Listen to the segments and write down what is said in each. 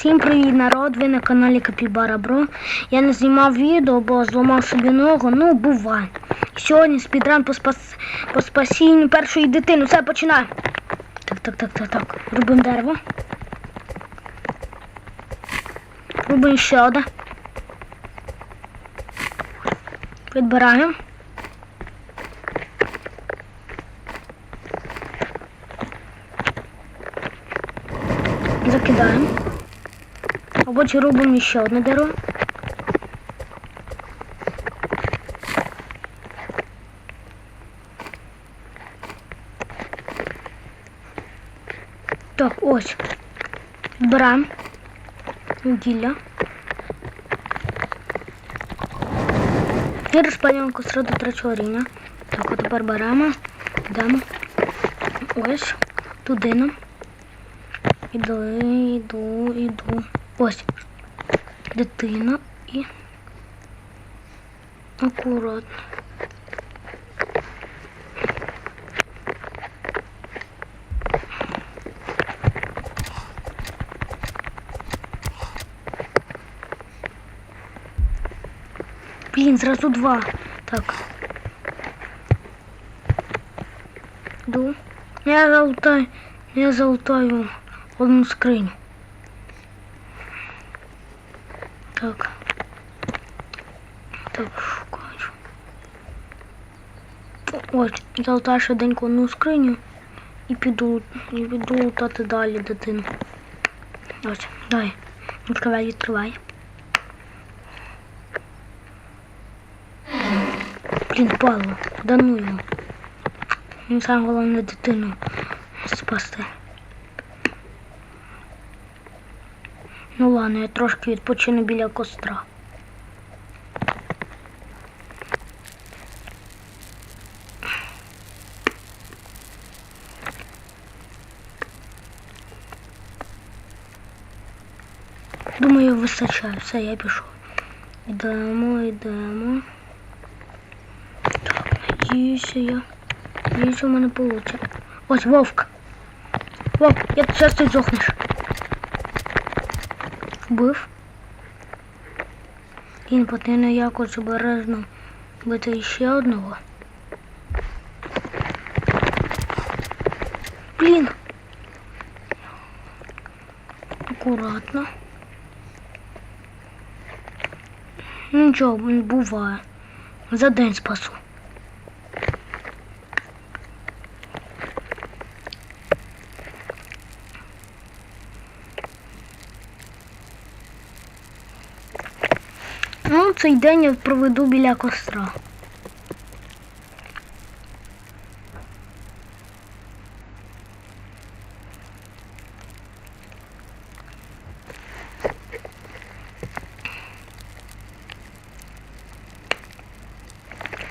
Всім привіт, народ! Ви на каналі Капібара Бро. Я не знімав відео, бо зламав собі ногу. Ну, буває. Сьогодні спідран по, спас... по спасінню першої дитини. Все, починай. Так, так, так, так, так. Робимо дерево. Робимо ще одне. Підбираємо. Закидаємо. Потім робимо ще одне дерево. Так, ось. Беремо вугілля. І розпалюємо костру до третього. Так, от тепер беремо, йдемо. Ось, туди нам. Іду, іду, іду. Ось. Дитина і акуратно. Блін, зразу два. Так. Іду. Я залутаю, я залутаю одну скриню. Так. Так, шукаю. Ось, залутаю швиденько одну скриню і піду, і піду лутати далі дитину. Ось, дай. Відкривай, відкривай. Блін, Павло, да ну його. Саме головне дитину спасти. Ну ладно, я трошки відпочину біля костра. Думаю, вистачає. Все, я пішов. Йдемо, йдемо. Так, надіюся я. Надіюся, у мене вийде. Ось вовк. Вовк, я зараз ти здохнеш. Вбив. Не потрібно якось обережно бити ще одного. Блін. Акуратно. Нічого, буває. За день спасу. Ну, цей день я проведу біля костра.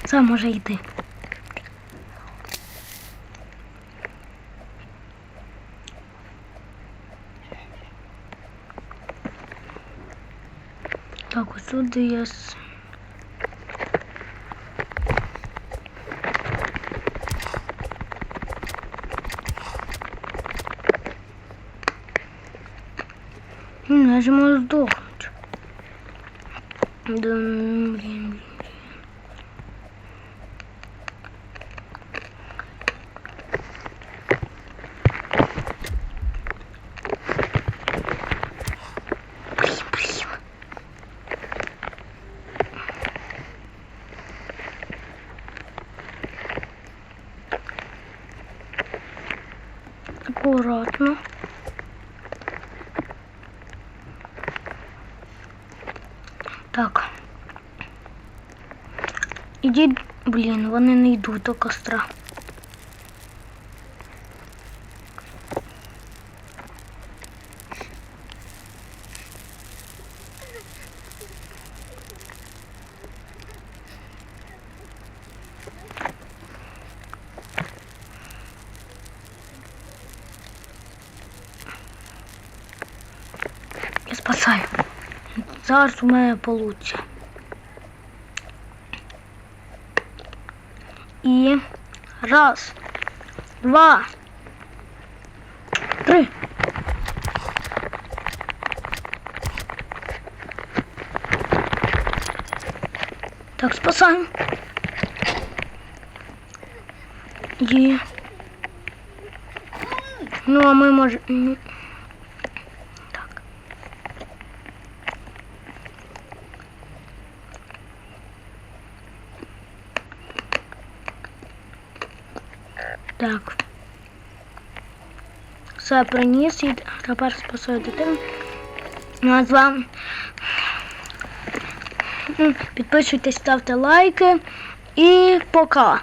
Це може йти. Так, ось сюди я с- М, Я же можу здохнути. Да, ну, блін. Блін, блін. Акуратно. Так. Ідіть, блін, вони не йдуть до костра. Бросай. Зараз у мене получше. І раз, два, три. Так, спасаем. І... Ну, а ми можемо... Так. Все приніс і тепер спасаю дитину. Ну, а з вами. Підписуйтесь, ставте лайки і пока.